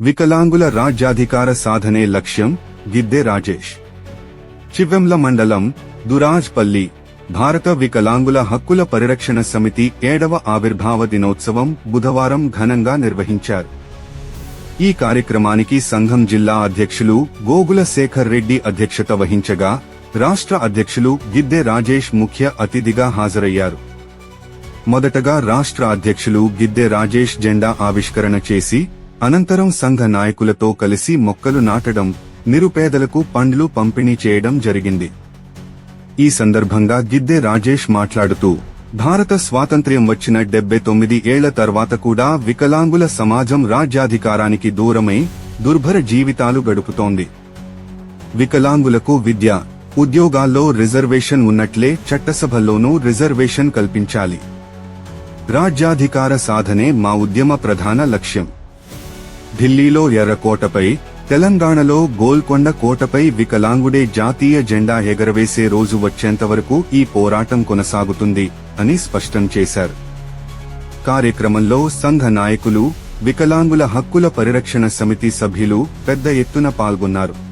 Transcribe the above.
వికలాంగుల రాజ్యాధికార సాధనే లక్ష్యం గిద్దె రాజేష్. చివెంల మండలం దురాజ్పల్లి భారత వికలాంగుల హక్కుల పరిరక్షణ సమితి ఏడవ ఆవిర్భావ దినోత్సవం బుధవారం ఘనంగా నిర్వహించారు. ఈ కార్యక్రమానికి సంఘం జిల్లా అధ్యక్షులు గోగుల శేఖర్ రెడ్డి అధ్యక్షత వహించగా రాష్ట్ర అధ్యక్షులు గిద్దె రాజేష్ ముఖ్య అతిథిగా హాజరయ్యారు. మొదటగా రాష్ట్ర అధ్యక్షులు గిద్దె రాజేష్ జెండా ఆవిష్కరణ చేసి అనంతరం సంఘ నాయకులతో కలిసి మొక్కలు నాటడం నిరుపేదలకు పండ్లు పంపిణీ చేయడం జరిగింది. ఈ సందర్భంగా గిద్దె రాజేష్ మాట్లాడుతూ భారత స్వాతంత్ర్యం వచ్చిన డెబ్బై తొమ్మిది ఏళ్ళ తర్వాత కూడా వికలాంగుల సమాజం రాజ్యాధికారానికి దూరమై దుర్భర జీవితాలు గడుపుతోంది. వికలాంగులకు విద్య ఉద్యోగాల్లో రిజర్వేషన్ ఉన్నట్లే చట్టసభల్లోనూ రిజర్వేషన్ కల్పించాలి. రాజ్యాధికార సాధనే మా ఉద్యమ ప్రధాన లక్ష్యం. ఢిల్లీలో ఎర్రకోటపై తెలంగాణలో గోల్కొండ కోటపై వికలాంగుడే జాతీయ జెండా ఎగరవేసే రోజు వచ్చేంతవరకు ఈ పోరాటం కొనసాగుతుంది అని స్పష్టం చేశారు. కార్యక్రమంలో సంఘ నాయకులు వికలాంగుల హక్కుల పరిరక్షణ సమితి సభ్యులు పెద్ద ఎత్తున పాల్గొన్నారు.